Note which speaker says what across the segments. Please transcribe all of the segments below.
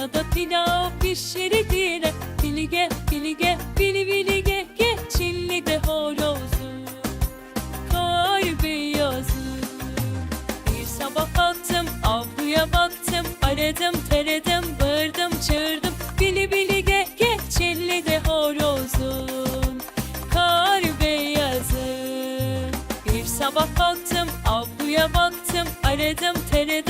Speaker 1: uçurdular Suyuna da pilav pişirdiler Bilige bilige bili bilige ge Çilli de horozu Kar beyazı Bir sabah kalktım avluya baktım Aradım taradım bağırdım çağırdım. Bili bili ge ge. Çilli de horozun Kar beyazı Bir sabah kalktım avluya baktım Aradım taradım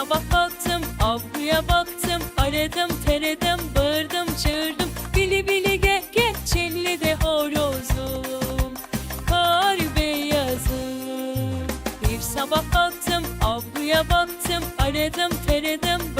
Speaker 1: sabah kalktım avluya baktım Aradım taradım bağırdım çağırdım. Bili bili ge ge Çilli de horozum. Kar beyazım Bir sabah kalktım avluya baktım Aradım taradım bağırdım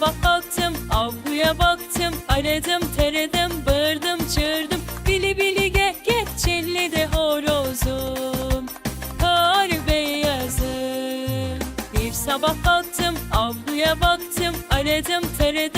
Speaker 1: sabah kalktım avluya baktım Aradım taradım bağırdım çağırdım. Bili bili ge geçilli de horozum. Kar beyazım Bir sabah kalktım avluya baktım Aradım taradım